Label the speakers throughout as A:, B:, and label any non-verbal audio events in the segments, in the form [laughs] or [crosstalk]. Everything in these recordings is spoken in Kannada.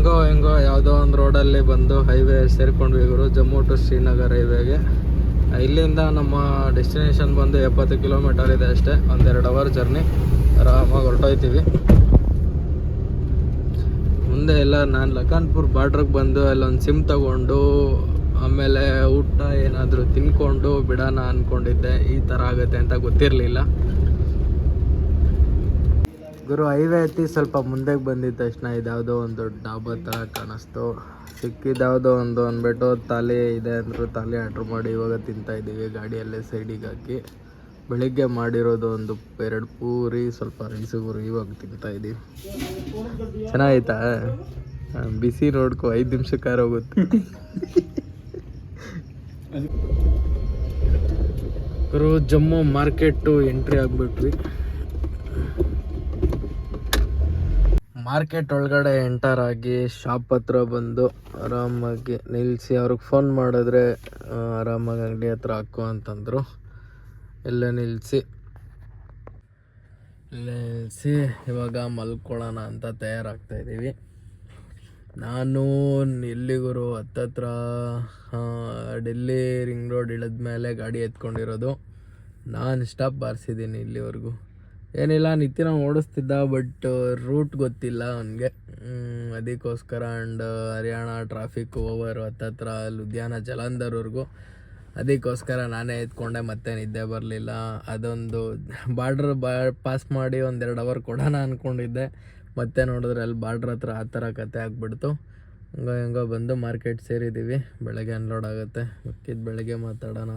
A: ಹೆಂಗೋ ಹೆಂಗೋ ಯಾವುದೋ ಒಂದು ರೋಡಲ್ಲಿ ಬಂದು ಹೈವೇ ಸೇರ್ಕೊಂಡ್ವಿ ಇವರು ಜಮ್ಮು ಟು ಶ್ರೀನಗರ್ ಹೈವೇಗೆ ಇಲ್ಲಿಂದ ನಮ್ಮ ಡೆಸ್ಟಿನೇಷನ್ ಬಂದು ಎಪ್ಪತ್ತು ಕಿಲೋಮೀಟರ್ ಇದೆ ಅಷ್ಟೇ, ಒಂದೆರಡು ಅವರ್ ಜರ್ನಿ ಆರಾಮಾಗಿ ಹೊರಟೋಯ್ತೀವಿ. ಮುಂದೆ ಎಲ್ಲ ನಾನು ಲಖನ್ಪುರ್ ಬಾರ್ಡ್ರಿಗೆ ಬಂದು ಅಲ್ಲೊಂದು ಸಿಮ್ ತಗೊಂಡು, ಆಮೇಲೆ ಊಟ ಏನಾದರೂ ತಿನ್ಕೊಂಡು ಬಿಡೋಣ ಅಂದ್ಕೊಂಡಿದ್ದೆ ಈ ಥರ ಆಗುತ್ತೆ ಅಂತ ಗೊತ್ತಿರಲಿಲ್ಲ. ಗುರು ಹೈವೇ ಹತ್ತಿ ಸ್ವಲ್ಪ ಮುಂದಕ್ಕೆ ಬಂದಿದ್ದ ತಕ್ಷಣ ಇದ್ಯಾವುದೋ ಒಂದು ಡಾಬಾ ಥರ ಕಾಣಿಸ್ತು. ಸಿಕ್ಕಿದ್ಯಾವುದೋ ಒಂದು ಅಂದ್ಬಿಟ್ಟು ತಾಲಿ ಇದೆ ಅಂದರು ತಾಲಿ ಆರ್ಡ್ರ್ ಮಾಡಿ ಇವಾಗ ತಿಂತಾ ಇದ್ದೀವಿ ಗಾಡಿಯಲ್ಲೇ ಸೈಡಿಗೆ ಹಾಕಿ. ಬೆಳಿಗ್ಗೆ ಮಾಡಿರೋದು ಒಂದು ಎರಡು ಪೂರಿ, ಸ್ವಲ್ಪ ರೈಸು ಗುರು ಇವಾಗ ತಿಂತಾ ಇದ್ದೀವಿ ಚೆನ್ನಾಗೈತಾ? ಬಿಸಿ ನೋಡ್ಕೊ, ಐದು ನಿಮಿಷಕ್ಕಾರ ಹೋಗುತ್ತೆ. ಗುರು, ಜಮ್ಮು ಮಾರ್ಕೆಟು ಎಂಟ್ರಿ ಆಗಿಬಿಟ್ವಿ. ಮಾರ್ಕೆಟ್ ಒಳಗಡೆ ಎಂಟರ್ ಆಗಿ ಶಾಪ್ ಹತ್ರ ಬಂದು ಆರಾಮಾಗಿ ನಿಲ್ಲಿಸಿ ಅವ್ರಿಗೆ ಫೋನ್ ಮಾಡಿದ್ರೆ ಆರಾಮಾಗಿ ಅಂಗಡಿ ಹತ್ರ ಹಾಕು ಅಂತಂದರು. ಎಲ್ಲ ನಿಲ್ಲಿಸಿ ನಿಲ್ಲಿಸಿ ಇವಾಗ ಮಲ್ಕೊಳ್ಳೋಣ ಅಂತ ತಯಾರಾಗ್ತಾ ಇದ್ದೀವಿ ನಾನು ಎಲ್ಲಿಗುರು ಹತ್ತತ್ರ ಡೆಲ್ಲಿ ರಿಂಗ್ ರೋಡ್ ಇಳಿದ ಮೇಲೆ ಗಾಡಿ ಎತ್ಕೊಂಡಿರೋದು. ನಾನು ಸ್ಟಾಪ್ ಬಾರಿಸಿದ್ದೀನಿ ಇಲ್ಲಿವರೆಗೂ. ಏನಿಲ್ಲ ನಿತ್ಯನ ಓಡಿಸ್ತಿದ್ದ ಬಟ್ ರೂಟ್ ಗೊತ್ತಿಲ್ಲ ಅವನಿಗೆ. ಅದಕ್ಕೋಸ್ಕರ ಆ್ಯಂಡ್ ಹರಿಯಾಣ ಟ್ರಾಫಿಕ್ ಓವರ್ ಹತ್ತತ್ರ ಲುಧಿಯಾನ, ಜಲಂಧರ್ವರೆಗೂ. ಅದಕ್ಕೋಸ್ಕರ ನಾನೇ ಎತ್ಕೊಂಡೆ, ಮತ್ತೆ ನಿದ್ದೆ ಬರಲಿಲ್ಲ. ಅದೊಂದು ಬಾರ್ಡ್ರ್ ಬಾ ಪಾಸ್ ಮಾಡಿ ಒಂದೆರಡು ಅವರ್ ಕೊಡೋಣ ಅಂದ್ಕೊಂಡಿದ್ದೆ ಮತ್ತೆ ನೋಡಿದ್ರೆ ಅಲ್ಲಿ ಬಾರ್ಡ್ರ್ ಹತ್ರ ಆ ಥರ ಕತೆ ಆಗಿಬಿಡ್ತು. ಹಂಗೋ, ಹೆಂಗೋ ಬಂದು ಮಾರ್ಕೆಟ್ ಸೇರಿದ್ದೀವಿ ಬೆಳಗ್ಗೆ ಅನ್ಲೋಡ್ ಆಗುತ್ತೆ. ಮಿಕ್ಕಿದ್ದು ಬೆಳಗ್ಗೆ ಮಾತಾಡೋಣ.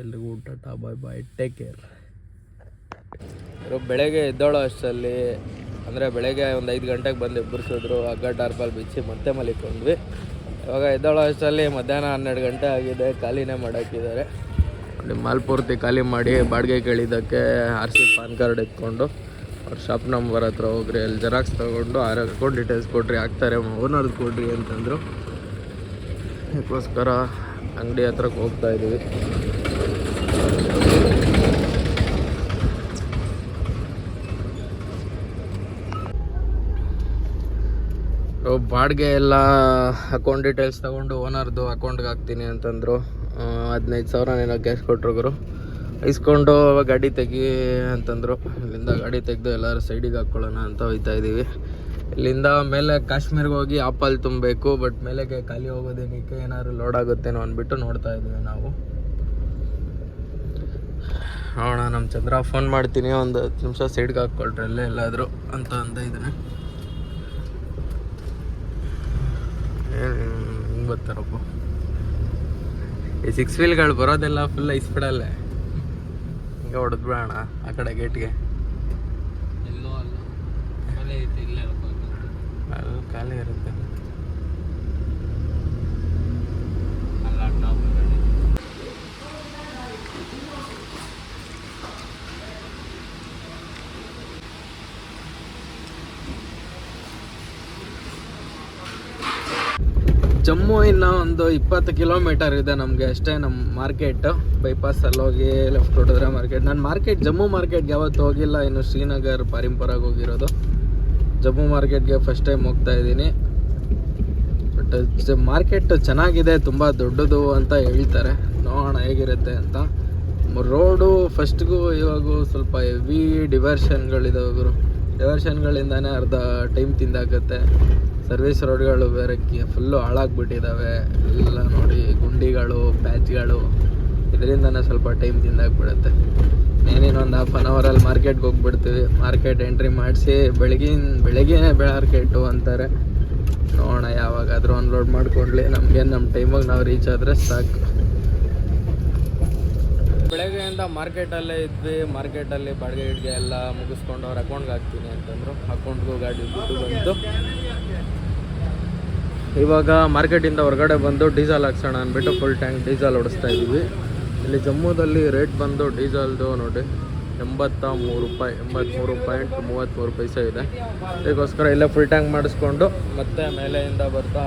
A: ಎಲ್ರಿಗೂ ಊಟ, ಟಾ, ಬಾಯ್ ಬಾಯ್. ಟೇಕ್ ಕೇರ್ ಇವರು ಬೆಳಗ್ಗೆ ಎದ್ದೋಳೋ ಅಷ್ಟರಲ್ಲಿ, ಅಂದರೆ ಬೆಳಗ್ಗೆ ಒಂದು ಐದು ಗಂಟೆಗೆ ಬಂದು ಎಬ್ಬರಿಸಿದ್ರು ಹಗ್ಗ ಟಾರ್ಪಲ್ ಬಿಚ್ಚಿ ಮತ್ತೆ ಮಲಿಕೊಂಡ್ವಿ. ಇವಾಗ ಎದ್ದೋಳೋ ಅಷ್ಟರಲ್ಲಿ ಮಧ್ಯಾಹ್ನ ಹನ್ನೆರಡು ಗಂಟೆ ಆಗಿದೆ, ಖಾಲಿನೇ ಮಾಡಾಕಿದ್ದಾರೆ ಮಾಲ್ ಪೂರ್ತಿ ಖಾಲಿ ಮಾಡಿ ಬಾಡಿಗೆ ಕೇಳಿದ್ದಕ್ಕೆ ಆರ್ ಸಿ ಪಾನ್ ಕಾರ್ಡ್ ಎತ್ಕೊಂಡು ಅವ್ರ ಶಾಪ್ ನಂಬರ್ ಹತ್ರ ಹೋಗ್ರಿ, ಅಲ್ಲಿ ಜೆರಾಕ್ಸ್ ತೊಗೊಂಡು ಆರ್ ಅಕೌಂಟ್ ಡೀಟೇಲ್ಸ್ ಕೊಡ್ರಿ ಹಾಕ್ತಾರೆ ಓನರ್ದು ಕೊಡ್ರಿ ಅಂತಂದರು. ಅದಕ್ಕೋಸ್ಕರ ಅಂಗಡಿ ಹತ್ರಕ್ಕೆ ಹೋಗ್ತಾ ಇದ್ದೀವಿ ಸೊ ಬಾಡಿಗೆ ಎಲ್ಲ ಅಕೌಂಟ್ ಡೀಟೇಲ್ಸ್ ತೊಗೊಂಡು ಓನರ್ದು ಅಕೌಂಟ್ಗೆ ಹಾಕ್ತೀನಿ ಅಂತಂದರು. ಹದಿನೈದು ಸಾವಿರ ಏನೋ ಕ್ಯಾಶ್ ಕೊಟ್ರುಗರು ಇಸ್ಕೊಂಡು ಗಾಡಿ ತೆಗಿ ಅಂತಂದರು. ಇಲ್ಲಿಂದ ಗಾಡಿ ತೆಗೆದು ಎಲ್ಲರೂ ಸೈಡಿಗೆ ಹಾಕ್ಕೊಳ್ಳೋಣ ಅಂತ ಹೋಯ್ತಾ ಇದ್ದೀವಿ ಇಲ್ಲಿಂದ ಮೇಲೆ ಕಾಶ್ಮೀರ್ಗೆ ಹೋಗಿ ಆಪಲ್ ತುಂಬಬೇಕು ಬಟ್ ಮೇಲೆಗೆ ಖಾಲಿ ಹೋಗೋದೇನಕ್ಕೆ ಏನಾದ್ರು ಲೋಡ್ ಆಗುತ್ತೇನೋ ಅಂದ್ಬಿಟ್ಟು ನೋಡ್ತಾ ಇದ್ದೀವಿ ನಾವು. ನೋಡೋಣ ನಮ್ಮ ಚಂದ್ರ ಫೋನ್ ಮಾಡ್ತೀನಿ, ಒಂದು ಹತ್ತು ನಿಮಿಷ ಸೈಡ್ಗೆ ಹಾಕ್ಕೊಳ್ರಿ ಅಲ್ಲೇ ಎಲ್ಲಾದರೂ ಅಂತ ಅಂತ ಇದ್ದಾನೆ. ಹಿಂಗೆ ಬರ್ತಾರಪ್ಪ ಈ ಸಿಕ್ಸ್ ವೀಲ್ಗಳು ಬರೋದೆಲ್ಲ ಫುಲ್ ಐಸ್ಬಿಡಲ್ಲೇ ಹಿಂಗೆ ಹೊಡೆದ್ಬಿಡೋಣ ಆ ಕಡೆ ಗೇಟ್ಗೆ
B: ಎಲ್ಲೋ ಅಲ್ಲ. ಖಾಲಿ ಐತೆ ಇಲ್ಲೇ
A: ಅದು ಖಾಲಿ ಇರುತ್ತೆ
B: ಅಲ್ಲ ಟಾಪ್ ಗಾಡಿ
A: ಜಮ್ಮು ಇನ್ನು ಒಂದು ಇಪ್ಪತ್ತು ಕಿಲೋಮೀಟರ್ ಇದೆ ನಮಗೆ ಅಷ್ಟೇ ನಮ್ಮ ಮಾರ್ಕೆಟ್ ಬೈಪಾಸಲ್ಲಿ ಹೋಗಿ ಲೆಫ್ಟ್ ಹೊಡೆದ್ರೆ ಮಾರ್ಕೆಟ್ ನಾನು ಮಾರ್ಕೆಟ್ ಜಮ್ಮು ಮಾರ್ಕೆಟ್ಗೆ ಯಾವತ್ತು ಹೋಗಿಲ್ಲ. ಇನ್ನು ಶ್ರೀನಗರ್, ಪರಿಂಪರಾಗಿ ಹೋಗಿರೋದು. ಜಮ್ಮು ಮಾರ್ಕೆಟ್ಗೆ ಫಸ್ಟ್ ಟೈಮ್ ಹೋಗ್ತಾ ಇದ್ದೀನಿ. ಬಟ್ ಮಾರ್ಕೆಟ್ ಚೆನ್ನಾಗಿದೆ, ತುಂಬ ದೊಡ್ಡದು ಅಂತ ಹೇಳ್ತಾರೆ. ನೋಡೋಣ ಹೇಗಿರುತ್ತೆ ಅಂತ. ರೋಡು ಫಸ್ಟ್ಗೂ ಇವಾಗೂ ಸ್ವಲ್ಪ ಹೆವಿ ಡಿವರ್ಷನ್ಗಳಿದಾವೆ ಗುರು. ಡಿವರ್ಷನ್ಗಳಿಂದಾನೇ ಅರ್ಧ ಟೈಮ್ ತಿಂದಾಗುತ್ತೆ. ಸರ್ವಿಸ್ ರೋಡ್ಗಳು ಬೇರೆ ಫುಲ್ಲು ಹಾಳಾಗ್ಬಿಟ್ಟಿದ್ದಾವೆ ಎಲ್ಲ ನೋಡಿ ಗುಂಡಿಗಳು ಪ್ಯಾಚ್ಗಳು ಇದರಿಂದನೇ ಸ್ವಲ್ಪ ಟೈಮ್ ತಿಂದಾಗ್ಬಿಡುತ್ತೆ. ಏನೇನು ಒಂದು ಹಾಫ್ ಆನ್ ಅವರಲ್ಲಿ ಮಾರ್ಕೆಟ್ಗೆ ಹೋಗ್ಬಿಡ್ತೀವಿ. ಮಾರ್ಕೆಟ್ ಎಂಟ್ರಿ ಮಾಡಿಸಿ ಬೆಳಗಿನ, ಬೆಳಗ್ಗೆನೇ ಮಾರ್ಕೆಟು ಅಂತಾರೆ. ನೋಡೋಣ ಯಾವಾಗಾದರೂ ಅನ್ಲೋಡ್ ಮಾಡ್ಕೊಂಡ್ಲಿ. ನಮಗೆ ನಮ್ಮ ಟೈಮಿಗೆ ನಾವು ರೀಚ್ ಆದರೆ ಸಾಕು. ಬೆಳಗ್ಗೆಯಿಂದ ಮಾರ್ಕೆಟಲ್ಲೇ ಇದ್ವಿ ಮಾರ್ಕೆಟಲ್ಲಿ ಬಾಡಿಗೆ ಗಿಡ್ಗೆ ಎಲ್ಲ ಮುಗಿಸ್ಕೊಂಡು ಅವ್ರ ಅಕೌಂಟ್ಗೆ ಹಾಕ್ತೀನಿ ಅಂತಂದರು. ಅಕೌಂಟ್ಗೂ ಗಾಡಿ ದುಡ್ಡು ಬಂತು. ಇವಾಗ ಮಾರ್ಕೆಟಿಂದ ಹೊರಗಡೆ ಬಂದು ಡೀಸೆಲ್ ಹಾಕ್ಸೋಣ ಅಂದ್ಬಿಟ್ಟು ಫುಲ್ ಟ್ಯಾಂಕ್ ಡೀಸೆಲ್ ಹೊಡಿಸ್ತಾ ಇದ್ದೀವಿ. ಇಲ್ಲಿ ಜಮ್ಮುದಲ್ಲಿ ರೇಟ್ ಬಂದು ಡೀಸೆಲ್ದು ನೋಡಿ ಎಂಬತ್ತ ಮೂರು ರೂಪಾಯಿ ಎಂಬತ್ತ್ಮೂರು ಪಾಯಿಂಟ್ ಮೂವತ್ತ್ಮೂರು ಪೈಸೆ ಇದೆ. ಅದಕ್ಕೋಸ್ಕರ ಇಲ್ಲೇ ಫುಲ್ ಟ್ಯಾಂಕ್ ಮಾಡಿಸ್ಕೊಂಡು ಮತ್ತೆ ಮೇಲೆಯಿಂದ ಬರ್ತಾ,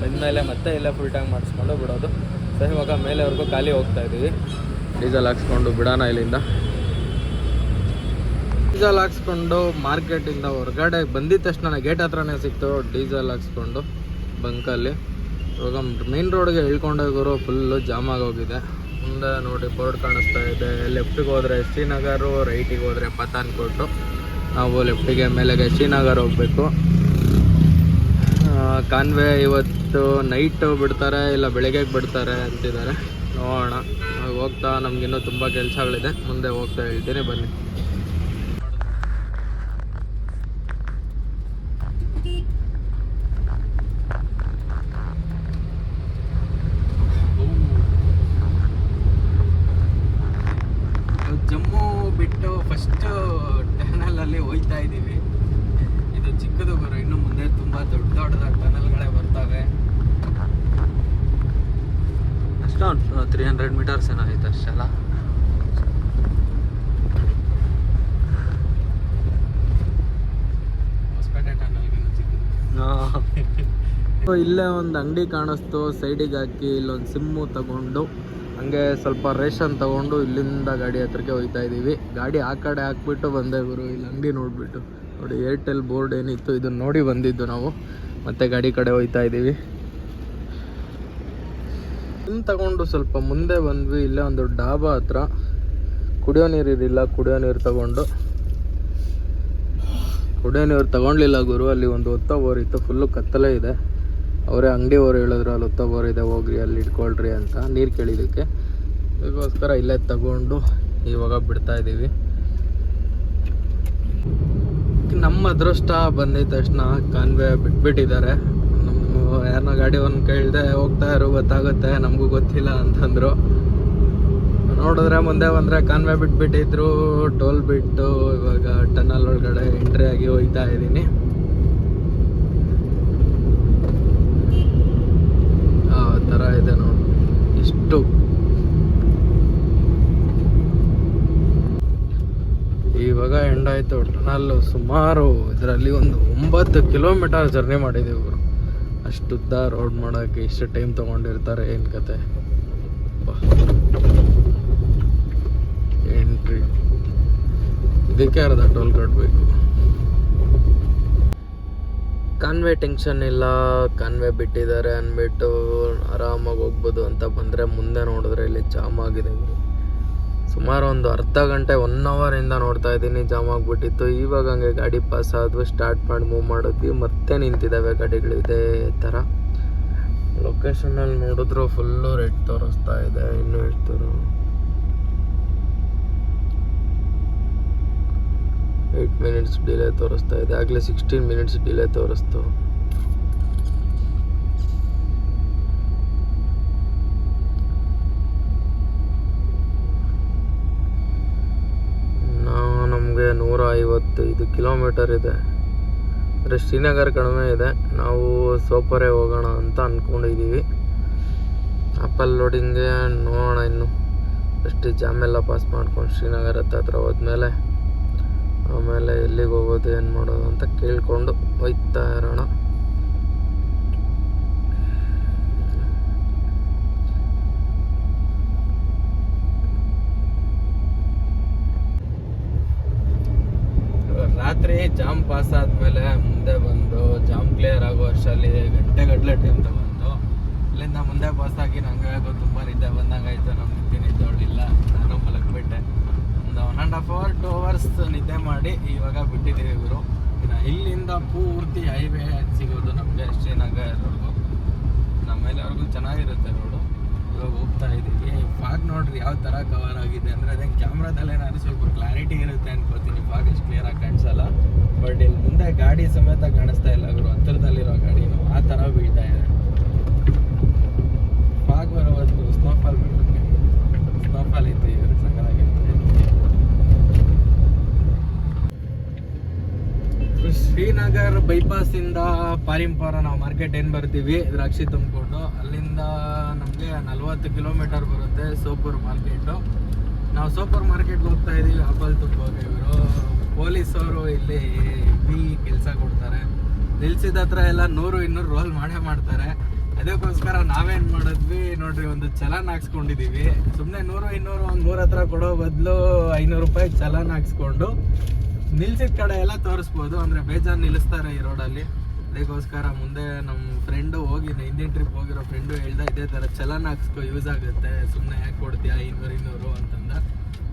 A: ಬಂದಮೇಲೆ ಮತ್ತೆ ಇಲ್ಲೇ ಫುಲ್ ಟ್ಯಾಂಕ್ ಮಾಡಿಸ್ಕೊಂಡು ಬಿಡೋದು. ಸೊ ಇವಾಗ ಮೇಲೆವರೆಗೂ ಖಾಲಿ ಹೋಗ್ತಾ ಇದ್ದೀವಿ. ಡೀಸೆಲ್ ಹಾಕ್ಸ್ಕೊಂಡು ಬಿಡೋಣ ಇಲ್ಲಿಂದ. ಡೀಸೆಲ್ ಹಾಕ್ಸ್ಕೊಂಡು ಮಾರ್ಕೆಟಿಂದ ಹೊರಗಡೆ ಬಂದಿದ ತಕ್ಷಣ ಗೇಟ್ ಹತ್ರನೇ ಸಿಕ್ತು. ಡೀಸೆಲ್ ಹಾಕ್ಸ್ಕೊಂಡು ಬಂಕಲ್ಲಿ. ಇವಾಗ ಮೇನ್ ರೋಡ್ಗೆ ಇಳ್ಕೊಂಡೋಗೋರು ಫುಲ್ಲು ಜಾಮ್ ಆಗೋಗಿದೆ. ಮುಂದೆ ನೋಡಿ ಬೋರ್ಡ್ ಕಾಣಿಸ್ತಾ ಇದೆ. ಲೆಫ್ಟಿಗೆ ಹೋದರೆ ಶ್ರೀನಗರು, ರೈಟಿಗೆ ಹೋದರೆ ಪತಾನ್ಕೋಟು ನಾವು ಲೆಫ್ಟಿಗೆ ಮೇಲೆಗೆ ಶ್ರೀನಗರ್ ಹೋಗಬೇಕು. ಕಾನ್ವೆ ಇವತ್ತು ನೈಟು ಬಿಡ್ತಾರೆ ಇಲ್ಲ ಬೆಳಗ್ಗೆಗೆ ಬಿಡ್ತಾರೆ ಅಂತಿದ್ದಾರೆ. ನೋಡೋಣ. ಹೋಗ್ತಾ ನಮ್ಗಿನ್ನೂ ತುಂಬ ಕೆಲಸಗಳಿದೆ. ಮುಂದೆ ಹೋಗ್ತಾ ಹೇಳ್ತೀನಿ ಬನ್ನಿ ಜಮ್ಮು ಬಿಟ್ಟು ಫಸ್ಟ್ ಟನಲಲ್ಲಿ ಹೋಯ್ತಾ ಇದ್ದೀವಿ ಇದು ಚಿಕ್ಕದು ಗುರು ಇನ್ನು ಮುಂದೆ ತುಂಬ ದೊಡ್ಡ ದೊಡ್ಡದ ಟನಲ್ಗಳೇ ಬರ್ತವೆ ಅಷ್ಟೊಂದು ತ್ರೀ ಹಂಡ್ರೆಡ್ ಮೀಟರ್ಸ್ ಏನೋ ಆಯ್ತು ಅಷ್ಟೆಲ್ಲ [laughs] ಇಲ್ಲೇ ಒಂದು ಅಂಗಡಿ ಕಾಣಿಸ್ತು ಸೈಡಿಗೆ ಹಾಕಿ ಇಲ್ಲೊಂದು ಸಿಮ್ಮು ತಗೊಂಡು ಹಂಗೆ ಸ್ವಲ್ಪ ರೇಷನ್ ತಗೊಂಡು ಇಲ್ಲಿಂದ ಗಾಡಿ ಹತ್ರಕ್ಕೆ ಹೋಗ್ತಾ ಇದ್ದೀವಿ ಗಾಡಿ ಆ ಕಡೆ ಹಾಕ್ಬಿಟ್ಟು ಬಂದೆ ಗುರು ಇಲ್ಲಿ ಅಂಗಡಿ ನೋಡಿಬಿಟ್ಟು. ನೋಡಿ ಏರ್ಟೆಲ್ ಬೋರ್ಡ್ ಏನಿತ್ತು ಇದನ್ನು ನೋಡಿ ಬಂದಿದ್ದು ನಾವು. ಮತ್ತೆ ಗಾಡಿ ಕಡೆ ಹೋಗ್ತಾ ಇದ್ದೀವಿ ಸಿಮ್ ತಗೊಂಡು ಸ್ವಲ್ಪ ಮುಂದೆ ಬಂದ್ವಿ, ಇಲ್ಲೇ ಒಂದು ಡಾಬಾ ಹತ್ರ. ಕುಡಿಯೋ ನೀರು ಇರಲಿಲ್ಲ, ಕುಡಿಯೋ ನೀರು ತಗೊಂಡು. ಕುಡಿಯೋ ನೀರು ತಗೊಂಡ್ಲಿಲ್ಲ ಗುರು, ಅಲ್ಲಿ ಒಂದು ಒತ್ತ ಬೋರ್ ಇತ್ತು ಫುಲ್ಲು ಕತ್ತಲೇ ಇದೆ. ಅವರೇ ಅಂಗಡಿ ಅವ್ರು ಹೇಳಿದ್ರು, ಅಲ್ಲಿ ಒತ್ತ ಬೋರ್ ಇದೆ, ಹೋಗ್ರಿ, ಅಲ್ಲಿ ಇಟ್ಕೊಳ್ರಿ ಅಂತ ನೀರು ಕೇಳಿದ್ದಕ್ಕೆ. ಅದಕ್ಕೋಸ್ಕರ ಇಲ್ಲೇ ತಗೊಂಡು ಇವಾಗ ಬಿಡ್ತಾ ಇದ್ದೀವಿ ನಮ್ಮ ಅದೃಷ್ಟ ಬಂದಿದ್ದ ತಕ್ಷಣ ಕಾನ್ವೆ ಬಿಟ್ಬಿಟ್ಟಿದ್ದಾರೆ. ಯಾರನ್ನ ಗಾಡಿ ಒಂದು ಕೇಳಿದೆ ಹೋಗ್ತಾ ಇರು ಗೊತ್ತಾಗುತ್ತೆ, ನಮಗೂ ಗೊತ್ತಿಲ್ಲ ಅಂತಂದರು. ನೋಡಿದ್ರೆ ಮುಂದೆ ಬಂದರೆ ಕಾನ್ವೆ ಬಿಟ್ಬಿಟ್ಟಿದ್ರು, ಟೋಲ್ ಬಿಟ್ಟು ಇವಾಗ ಟನಲ್ ಒಳಗಡೆ ಎಂಟ್ರಿ ಆಗಿ ಹೋಗ್ತಾ ಇದ್ದೀನಿ. ಆ, ಥರ ಇದೆ ನೋಡಿ, ಇಷ್ಟು. ಇವಾಗ ಎಂಡ್ ಆಯ್ತು ಟನಲ್ ಸುಮಾರು ಇದರಲ್ಲಿ ಒಂದು ಒಂಬತ್ತು ಕಿಲೋಮೀಟರ್ ಜರ್ನಿ ಮಾಡಿದ್ದೀವಿ ಅಷ್ಟುದ್ದ ರೋಡ್ ಮಾಡೋಕ್ಕೆ ಇಷ್ಟು ಟೈಮ್ ತೊಗೊಂಡಿರ್ತಾರೆ, ಏನು ಕತೆ? ಎಂಟ್ರಿ ಇದಕ್ಕೆ ಅರ್ಧ ಟೋಲ್ ಕಟ್ಟಬೇಕು ಕಾನ್ವೆ ಟೆನ್ಷನ್ ಇಲ್ಲ, ಕಾನ್ವೆ ಬಿಟ್ಟಿದ್ದಾರೆ ಅಂದ್ಬಿಟ್ಟು ಆರಾಮಾಗಿ ಹೋಗ್ಬೋದು ಅಂತ ಬಂದರೆ ಮುಂದೆ ನೋಡಿದ್ರೆ ಇಲ್ಲಿ ಜಾಮ್ ಆಗಿದೆ. ಸುಮಾರು ಒಂದು ಅರ್ಧ ಗಂಟೆ ಒನ್ ಅವರಿಂದ ನೋಡ್ತಾ ಇದ್ದೀನಿ. ಜಾಮ್ ಆಗಿಬಿಟ್ಟಿತ್ತು. ಇವಾಗ ಹಂಗೆ ಗಾಡಿ ಪಾಸ್ ಆದ್ವು ಸ್ಟಾರ್ಟ್ ಮಾಡಿ ಮೂವ್ ಮಾಡಿದ್ವಿ. ಮತ್ತೆ ನಿಂತಿದ್ದಾವೆ ಗಾಡಿಗಳು ಇದೇ ಥರ ಲೊಕೇಶನಲ್ಲಿ ನೋಡಿದ್ರು ಫುಲ್ಲು ರೆಡ್ ತೋರಿಸ್ತಾ ಇದೆ. ಇನ್ನೂ ಎಷ್ಟು ಏಯ್ಟ್ ಮಿನಿಟ್ಸ್ ಡಿಲೇ ತೋರಿಸ್ತಾ ಇದೆ. ಆಗಲೇ ಸಿಕ್ಸ್ಟೀನ್ ಮಿನಿಟ್ಸ್ ಡಿಲೇ ತೋರಿಸ್ತು ನಾವು ನಮಗೆ ನೂರ ಐವತ್ತೈದು ಕಿಲೋಮೀಟರ್ ಇದೆ. ಅಂದರೆ ಶ್ರೀನಗರ್ ಕಡಿಮೆ ಇದೆ. ನಾವು ಸೋಪರೆ ಹೋಗೋಣ ಅಂತ ಅಂದ್ಕೊಂಡಿದ್ದೀವಿ ಆಪಲ್ ಲೋಡಿಂಗೆ ನೋಡೋಣ ಇನ್ನು. ಅಷ್ಟು ಜಾಮೆಲ್ಲ ಪಾಸ್ ಮಾಡ್ಕೊಂಡು ಶ್ರೀನಗರ್ ಹತ್ರ ಹೋದ್ಮೇಲೆ, ಆಮೇಲೆ ಎಲ್ಲಿಗೆ ಹೋಗೋದು, ಏನು ಮಾಡೋದು ಅಂತ ಕೇಳಿಕೊಂಡು ಹೋಯ್ತಾ ಇರೋಣ ರಾತ್ರಿ ಜಾಮ್ ಪಾಸ್ ಆದಮೇಲೆ ಮುಂದೆ ಬಂದು ಜಾಮ್ ಕ್ಲಿಯರ್ ಆಗೋ ಅಷ್ಟರಲ್ಲಿ ಗಂಟೆ ಗಟ್ಟಲೆ ಟೈಮ್ ತಗೊಂಡು ಅಲ್ಲಿಂದ ಮುಂದೆ ಪಾಸ್ ಆಗಿ ನಂಗೆ ಹೇಗೋ ತುಂಬ ನಿದ್ದೆ ಬಂದಂಗಾಯ್ತು ನಮ್ಮ ನಿದ್ದೆ ಇಲ್ಲ ನಾನು ಮಲಗಿಬಿಟ್ಟೆ. ಒಂದು one and half hour two hours ನಿದ್ದೆ ಮಾಡಿ ಇವಾಗ ಬಿಟ್ಟಿದ್ದೀವಿ ಇನ್ನು ಇಲ್ಲಿಂದ ಪೂರ್ತಿ ಹೈವೇ ಸಿಗೋದು ನಮಗೆ ಶ್ರೀನಗರ್ವರೆಗೂ. ನಮ್ಮ ಮೇಲೆವರೆಗೂ ಚೆನ್ನಾಗಿರುತ್ತೆ ರೋಡು ಇವಾಗ ಹೋಗ್ತಾ ಇದ್ದೀವಿ ಫಾಗ್ ನೋಡ್ರಿ ಯಾವ ಥರ ಕವರ್ ಆಗಿದೆ ಅಂದರೆ ಅದೇ ಕ್ಯಾಮ್ರಾದಲ್ಲೇನಾದ್ರು ಸ್ವಲ್ಪ ಕ್ಲಾರಿಟಿ ಇರುತ್ತೆ ಅನ್ಕೋತೀನಿ ಫಾಗ್ ಎಷ್ಟು ಕ್ಲಿಯರ್ ಆಗಿ ಕಾಣಿಸಲ್ಲ. ಬಟ್ ಇಲ್ಲಿ ಮುಂದೆ ಗಾಡಿ ಸಮೇತ ಕಾಣಿಸ್ತಾ ಇಲ್ಲ ಗುರು. ಹತ್ತಿರದಲ್ಲಿರೋ ಗಾಡಿನು ಆ ಥರ ಬೀಳ್ತಾ ಇದೆ. ಫಾಗ್ ಬರೋವತ್ತು ಸ್ನೋಫಾಲ್ ಬೀಳುತ್ತೆ ಸ್ನೋಫಾಲ್ ಇತ್ತು ಇವರು ಶ್ರೀನಗರ್ ಬೈಪಾಸ್ ಇಂದ ಪಾರಿಂಪಾರ ನಾವು ಮಾರ್ಕೆಟ್ ಏನು ಬರ್ತೀವಿ? ದ್ರಾಕ್ಷಿ ತುಂಬಿಕೊಂಡು. ಅಲ್ಲಿಂದ ನಮಗೆ ನಲ್ವತ್ತು ಕಿಲೋಮೀಟರ್ ಬರುತ್ತೆ ಸೋಪೂರ್ ಮಾರ್ಕೆಟು. ನಾವು ಸೋಪೂರ್ ಮಾರ್ಕೆಟ್ಗೆ ಹೋಗ್ತಾ ಇದೀವಿ. ಆಪಲ್ ತುಂಬೋಕೆ ಇವರು. ಪೊಲೀಸವರು ಇಲ್ಲಿ ಬಿ ಕೆಲಸ ಕೊಡ್ತಾರೆ. ನಿಲ್ಸಿದ ಹತ್ರ ಎಲ್ಲ ನೂರು ಇನ್ನೂರು ರೋಲ್ ಮಾಡೇ ಮಾಡ್ತಾರೆ. ಅದಕ್ಕೋಸ್ಕರ ನಾವೇನ್ ಮಾಡಿದ್ವಿ? ನೋಡ್ರಿ, ಒಂದು ಚಲನ್ ಹಾಕ್ಸ್ಕೊಂಡಿದೀವಿ. ಸುಮ್ಮನೆ ನೂರು ಇನ್ನೂರು ಒಂದು ನೂರ ಹತ್ರ ಕೊಡೋ ಬದಲು ಐನೂರು ರೂಪಾಯಿ ಚಲನ್ ಹಾಕ್ಸ್ಕೊಂಡು ನಿಲ್ಸಿದ ಕಡೆ ಎಲ್ಲ ತೋರಿಸ್ಬೋದು, ಅಂದ್ರೆ ಬೇಜಾನ್ ನಿಲ್ಲಿಸ್ತಾರೆ ಈ ರೋಡಲ್ಲಿ ಅದಕ್ಕೋಸ್ಕರ ಮುಂದೆ ನಮ್ಮ ಫ್ರೆಂಡು ಹೋಗಿ ಹಿಂದಿನ ಟ್ರಿಪ್ ಹೋಗಿರೋ ಫ್ರೆಂಡು ಹೇಳ್ದ, ಇದೇ ಥರ ಚಲನ್ ಹಾಕ್ಸ್ಕೊ ಯೂಸ್ ಆಗುತ್ತೆ ಸುಮ್ಮನೆ ಯಾಕೆ ಕೊಡ್ತೀಯಾ, ಇನ್ನೂರು ಇನ್ನೂರು ಅಂತಂದ.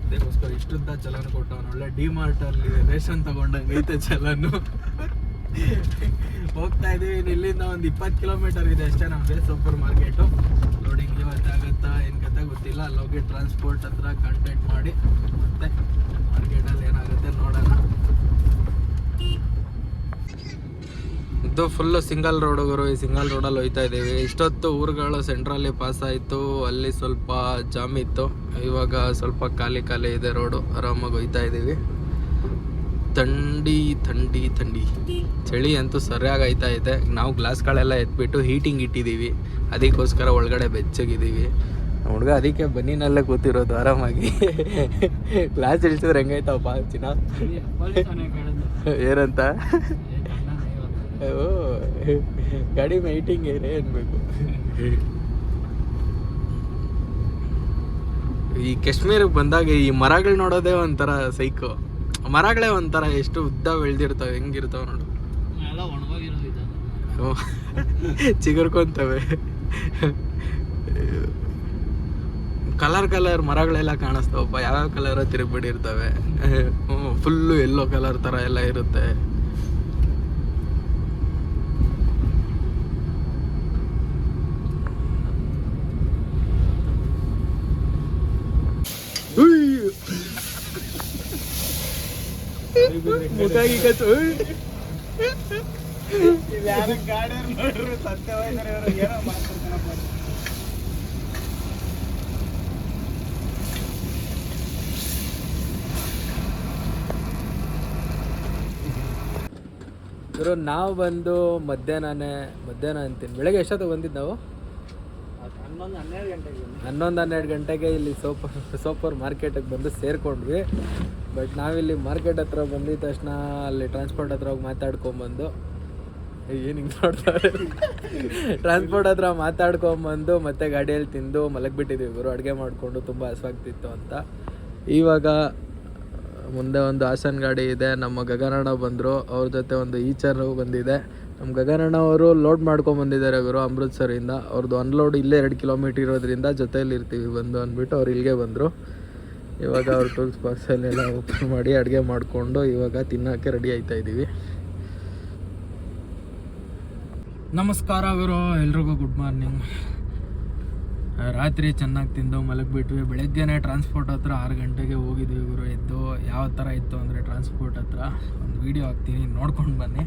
A: ಅದಕ್ಕೋಸ್ಕರ ಇಷ್ಟುದ್ದ ಚಲನ್ ಕೊಟ್ಟವನು, ಒಳ್ಳೆ ಡಿ ಮಾರ್ಟಲ್ಲಿ ರೇಷನ್ ತಗೊಂಡಂಗೆ ಐತೆ ಚಲನ್ನು ಹೋಗ್ತಾ ಇದೀವಿ ಇಲ್ಲಿಂದ ಒಂದು ಇಪ್ಪತ್ತು ಕಿಲೋಮೀಟರ್ ಇದೆ ಅಷ್ಟೇ ನಮ್ಮದೇ ಸೂಪರ್ ಮಾರ್ಕೆಟು ಲೋಡಿಂಗ್ ಇವತ್ತು ಆಗುತ್ತಾ ಏನು ಕತೆ ಗೊತ್ತಿಲ್ಲ ಅಲ್ಲಿ ಹೋಗಿ ಟ್ರಾನ್ಸ್ಪೋರ್ಟ್ ಹತ್ರ ಕಾಂಟ್ಯಾಕ್ಟ್ ಮಾಡಿ, ಮತ್ತೆ ಮಾರ್ಕೆಟಲ್ಲಿ ಏನಾಗುತ್ತೆ ನೋಡೋಣ ಇದು ಫುಲ್ಲು ಸಿಂಗಲ್ ರೋಡ್ ಗುರು. ಈ ಸಿಂಗಲ್ ರೋಡಲ್ಲಿ ಹೋಯ್ತಾ ಇದ್ದೀವಿ. ಇಷ್ಟೊತ್ತು ಊರುಗಳು ಸೆಂಟ್ರಲ್ಲಿ ಪಾಸ್ ಆಯಿತು. ಅಲ್ಲಿ ಸ್ವಲ್ಪ ಜಾಮ್ ಇತ್ತು. ಇವಾಗ ಸ್ವಲ್ಪ ಖಾಲಿ ಖಾಲಿ ಇದೆ ರೋಡು ಆರಾಮಾಗಿ ಹೋಯ್ತಾ ಇದ್ದೀವಿ. ಥಂಡಿ ಥಂಡಿ ಥಂಡಿ. ಚಳಿ ಅಂತೂ ಸರಿಯಾಗಿ ಆಯ್ತಾ ಇದೆ. ನಾವು ಗ್ಲಾಸ್ಗಳೆಲ್ಲ ಎತ್ಬಿಟ್ಟು ಹೀಟಿಂಗ್ ಇಟ್ಟಿದ್ದೀವಿ. ಅದಕ್ಕೋಸ್ಕರ ಒಳಗಡೆ ಬೆಚ್ಚಗಿದ್ದೀವಿ. ಹುಡುಗ ಅದಕ್ಕೆ ಬನ್ನಿನಲ್ಲೇ ಕೂತಿರೋದು ಆರಾಮಾಗಿ. ಗ್ಲಾಸ್ ಇಳಿಸಿದ್ರೆ ಹೆಂಗೈತಪ್ಪ ಚಿನ್ನ? ಏನಂತ? ಓ ಗಾಡಿ ಮೈಟಿಂಗ್ ಏನೇ ಅನ್ಬೇಕು. ಈ ಕಾಶ್ಮೀರಕ್ಕೆ ಬಂದಾಗ ಈ ಮರಗಳು ನೋಡೋದೇ ಒಂಥರ ಸೈಕು. ಮರಗಳೇ ಒಂಥರ ಎಷ್ಟು ಉದ್ದ ಬೆಳೆದಿರ್ತಾವೆ ಹೆಂಗಿರ್ತಾವೆ ನೋಡು. ಚಿಗುರ್ಕೊಂತವೆ. ಕಲರ್ ಕಲರ್ ಮರಗಳೆಲ್ಲ ಕಾಣಿಸ್ತಾವಪ್ಪ. ಯಾವ್ಯಾವ ಕಲರ್ ತಿರುಗ್ಬಿಟ್ಟಿರ್ತವೆ. ಫುಲ್ಲು ಎಲ್ಲೋ ಕಲರ್ ಥರ ಎಲ್ಲ ಇರುತ್ತೆ. ಮುಖ ಉಯ್. ಗುರು, ನಾವು ಬಂದು ಮಧ್ಯಾಹ್ನನೇ, ಮಧ್ಯಾಹ್ನ ಅಂತೀನಿ. ಬೆಳಗ್ಗೆ ಎಷ್ಟೊತ್ತಿಗೆ ಬಂದಿದ್ದು ನಾವು?
B: ಹನ್ನೊಂದು ಹನ್ನೆರಡು ಗಂಟೆಗೆ
A: ಹನ್ನೊಂದು ಹನ್ನೆರಡು ಗಂಟೆಗೆ ಇಲ್ಲಿ ಸೋಪರ್ ಸೋಪರ್ ಮಾರ್ಕೆಟಿಗೆ ಬಂದು ಸೇರ್ಕೊಂಡ್ವಿ. ಬಟ್ ನಾವಿಲ್ಲಿ ಮಾರ್ಕೆಟ್ ಹತ್ರ ಬಂದಿದ ತಕ್ಷಣ ಅಲ್ಲಿ ಟ್ರಾನ್ಸ್ಪೋರ್ಟ್ ಹತ್ರ ಹೋಗಿ ಮಾತಾಡ್ಕೊಂಬಂದು. ಏನು ಹಿಂಗೆ ಮಾಡ್ತಾರೆ ಟ್ರಾನ್ಸ್ಪೋರ್ಟ್ ಹತ್ರ ಮಾತಾಡ್ಕೊಂಬಂದು ಮತ್ತೆ ಗಾಡಿಯಲ್ಲಿ ತಿಂದು ಮಲಗಿಬಿಟ್ಟಿದ್ದೀವಿ ಗುರು. ಅಡುಗೆ ಮಾಡಿಕೊಂಡು ತುಂಬ ಹಸುವಾಗ್ತಿತ್ತು ಅಂತ. ಇವಾಗ, ಮುಂದೆ ಒಂದು ಹಾಸನ್ ಗಾಡಿ ಇದೆ. ನಮ್ಮ ಗಗನಣ್ಣ ಬಂದರು. ಅವ್ರ ಜೊತೆ ಒಂದು ಈಚರು ಬಂದಿದೆ. ನಮ್ಮ ಗಗನಣ್ಣ ಅವರು ಲೋಡ್ ಮಾಡ್ಕೊಂಡು ಬಂದಿದ್ದಾರೆ ಗುರು ಅಮೃತ್ಸರಿಂದ. ಅವ್ರದ್ದು ಅನ್ಲೋಡ್ ಇಲ್ಲೇ ಎರಡು ಕಿಲೋಮೀಟ್ರ್ ಇರೋದ್ರಿಂದ ಜೊತೆಯಲ್ಲಿ ಇರ್ತೀವಿ ಬಂದು ಅಂದ್ಬಿಟ್ಟು ಅವ್ರು ಇಲ್ಲಿಗೆ ಬಂದರು. ಇವಾಗ ಅವ್ರ ಟೂಲ್ಸ್ ಬಾಕ್ಸಲ್ಲೆಲ್ಲ ಓಪನ್ ಮಾಡಿ ಅಡುಗೆ ಮಾಡಿಕೊಂಡು ಇವಾಗ ತಿನ್ನೋಕ್ಕೆ ರೆಡಿ ಆಯ್ತಾ ಇದ್ದೀವಿ. ನಮಸ್ಕಾರ ಗುರು, ಎಲ್ರಿಗೂ ಗುಡ್ ಮಾರ್ನಿಂಗ್ ರಾತ್ರಿ ಚೆನ್ನಾಗಿ ತಿಂದು ಮಲಗಿಬಿಟ್ವಿ. ಬೆಳಗ್ಗೆನೇ ಟ್ರಾನ್ಸ್ಪೋರ್ಟ್ ಹತ್ರ ಆರು ಗಂಟೆಗೆ ಹೋಗಿದ್ವಿ ಗುರು, ಎದ್ದು ಯಾವ ಥರ ಇತ್ತು ಅಂದರೆ ಟ್ರಾನ್ಸ್ಪೋರ್ಟ್ ಹತ್ರ ಒಂದು ವೀಡಿಯೋ ಹಾಕ್ತೀನಿ, ನೋಡ್ಕೊಂಡು ಬನ್ನಿ.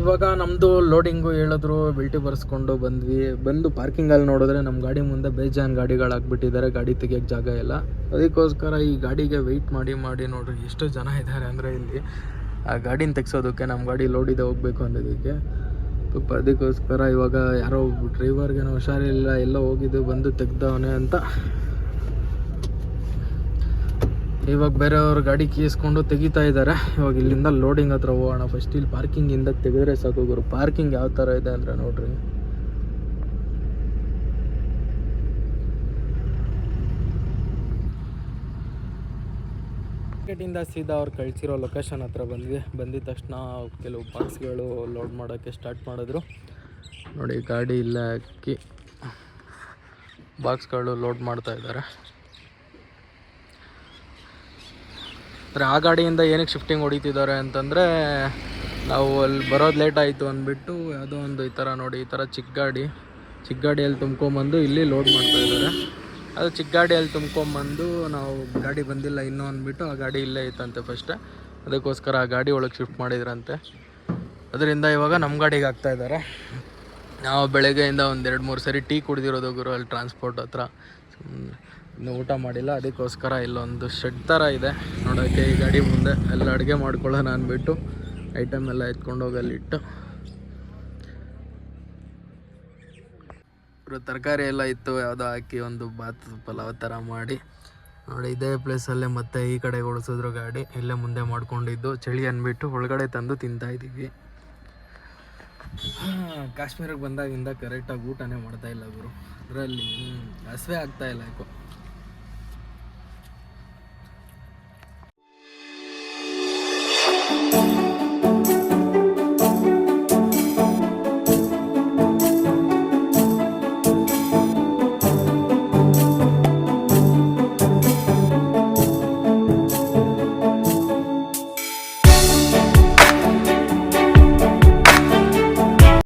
A: ಇವಾಗ ನಮ್ಮದು ಲೋಡಿಂಗು ಹೇಳಿದ್ರು ಬಿಲ್ಟಿ ಬರ್ಸ್ಕೊಂಡು ಬಂದ್ವಿ. ಬಂದು ಪಾರ್ಕಿಂಗಲ್ಲಿ ನೋಡಿದ್ರೆ ನಮ್ಮ ಗಾಡಿ ಮುಂದೆ ಬೇಜಾನ್ ಗಾಡಿಗಳು ಹಾಕ್ಬಿಟ್ಟಿದ್ದಾರೆ ಗಾಡಿ ತೆಗಿಯೋಕ್ಕೆ ಜಾಗ ಇಲ್ಲ. ಅದಕ್ಕೋಸ್ಕರ ಈ ಗಾಡಿಗೆ ವೆಯ್ಟ್ ಮಾಡಿ ಮಾಡಿ ನೋಡ್ರಿ ಎಷ್ಟು ಜನ ಇದ್ದಾರೆ ಅಂದರೆ ಇಲ್ಲಿ. ಆ ಗಾಡಿನ ತೆಗ್ಸೋದಕ್ಕೆ ನಮ್ಮ ಗಾಡಿ ಲೋಡ್ ಇದೆ, ಹೋಗ್ಬೇಕು ಅನ್ನೋದಕ್ಕೆ ಪಾಪ ಅದಕ್ಕೋಸ್ಕರ ಇವಾಗ ಯಾರೋ ಡ್ರೈವರ್ಗೇನೋ ಹುಷಾರಿಲ್ಲ, ಎಲ್ಲ ಹೋಗಿದ್ದು ಬಂದು ತೆಗ್ದವನೇ ಅಂತ ಇವಾಗ ಬೇರೆಯವ್ರ ಗಾಡಿ ಕೀಸ್ಕೊಂಡು ತೆಗಿತಾ ಇದ್ದಾರೆ. ಇವಾಗ ಇಲ್ಲಿಂದ ಲೋಡಿಂಗ್ ಹತ್ರ ಹೋಗೋಣ. ಫಸ್ಟ್ ಇಲ್ಲಿ ಪಾರ್ಕಿಂಗಿಂದ ತೆಗೆದ್ರೆ ಸಾಕು ಗುರು. ಪಾರ್ಕಿಂಗ್ ಯಾವ ಥರ ಇದೆ ಅಂದರೆ ನೋಡ್ರಿ. ಮಾರ್ಕೆಟಿಂದ ಸೀದಾ ಅವ್ರು ಕಳಿಸಿರೋ ಲೊಕೇಶನ್ ಹತ್ರ ಬಂದ್ವಿ. ಬಂದಿದ ತಕ್ಷಣ ಕೆಲವು ಬಾಕ್ಸ್ಗಳು ಲೋಡ್ ಮಾಡೋಕ್ಕೆ ಸ್ಟಾರ್ಟ್ ಮಾಡಿದ್ರು. ನೋಡಿ, ಗಾಡಿ ಇಲ್ಲ ಹಾಕಿ ಬಾಕ್ಸ್ಗಳು ಲೋಡ್ ಮಾಡ್ತಾ ಇದ್ದಾರೆ. ಅಂದರೆ ಆ ಗಾಡಿಯಿಂದ ಏನಕ್ಕೆ ಶಿಫ್ಟಿಂಗ್ ಹೊಡಿತಿದ್ದಾರೆ ಅಂತಂದರೆ ನಾವು ಅಲ್ಲಿ ಬರೋದು ಲೇಟ್ ಆಯಿತು ಅಂದ್ಬಿಟ್ಟು ಯಾವುದೋ ಒಂದು ಈ ಥರ ನೋಡಿ, ಈ ಥರ ಚಿಕ್ಕ ಗಾಡಿ, ಚಿಕ್ಕ ಗಾಡಿಯಲ್ಲಿ ತುಂಬ್ಕೊಂಬಂದು ಇಲ್ಲಿ ಲೋಡ್ ಮಾಡ್ತಾ ಇದ್ದಾರೆ. ಅದು ಚಿಕ್ಕ ಗಾಡಿಯಲ್ಲಿ ತುಂಬ್ಕೊಂಬಂದು ನಾವು ಗಾಡಿ ಬಂದಿಲ್ಲ ಇನ್ನೂ ಅಂದ್ಬಿಟ್ಟು ಆ ಗಾಡಿ ಇಲ್ಲೇ ಇತ್ತಂತೆ ಫಸ್ಟ್ ಅದಕ್ಕೋಸ್ಕರ ಆ ಗಾಡಿ ಒಳಗೆ ಶಿಫ್ಟ್ ಮಾಡಿದ್ರಂತೆ. ಅದರಿಂದ ಇವಾಗ ನಮ್ಮ ಗಾಡಿಗೆ ಆಗ್ತಾ ಇದ್ದಾರೆ. ನಾವು ಬೆಳಗ್ಗೆಯಿಂದ ಒಂದು ಎರಡು ಮೂರು ಸರಿ ಟೀ ಕುಡಿದಿರೋದು ಗುರು ಅಲ್ಲಿ ಟ್ರಾನ್ಸ್ಪೋರ್ಟ್ ಹತ್ರ. ಇನ್ನು ಊಟ ಮಾಡಿಲ್ಲ, ಅದಕ್ಕೋಸ್ಕರ ಇಲ್ಲೊಂದು ಶೆಡ್ ಥರ ಇದೆ. ನೋಡೋಕ್ಕೆ ಈ ಗಾಡಿ ಮುಂದೆ ಎಲ್ಲ ಅಡುಗೆ ಮಾಡ್ಕೊಳ್ಳೋಣ ಅಂದ್ಬಿಟ್ಟು ಐಟಮ್ ಎಲ್ಲ ಎತ್ಕೊಂಡು ಅಲ್ಲಿಟ್ಟು ಇವರು ತರಕಾರಿ ಎಲ್ಲ ಇತ್ತು, ಯಾವುದೋ ಹಾಕಿ ಒಂದು ಬಾತ್ ಪಲಾವ್ ಥರ ಮಾಡಿ. ನೋಡಿ, ಇದೇ ಪ್ಲೇಸಲ್ಲೇ ಮತ್ತೆ ಈ ಕಡೆ ಓಡಿಸಿದ್ರು ಗಾಡಿ. ಇಲ್ಲೇ ಮುಂದೆ ಮಾಡ್ಕೊಂಡಿದ್ದು. ಚಳಿ ಅಂದ್ಬಿಟ್ಟು ಒಳಗಡೆ ತಂದು ತಿಂತಾ ಇದ್ದೀವಿ. ಕಾಶ್ಮೀರಕ್ಕೆ ಬಂದಾಗಿಂದ ಕರೆಕ್ಟಾಗಿ ಊಟನೇ ಮಾಡ್ತಾ ಇಲ್ಲ ಗುರು. ಅದರಲ್ಲಿ ಹಸಿವೆ ಆಗ್ತಾ ಇಲ್ಲ ಯಾಕೋ.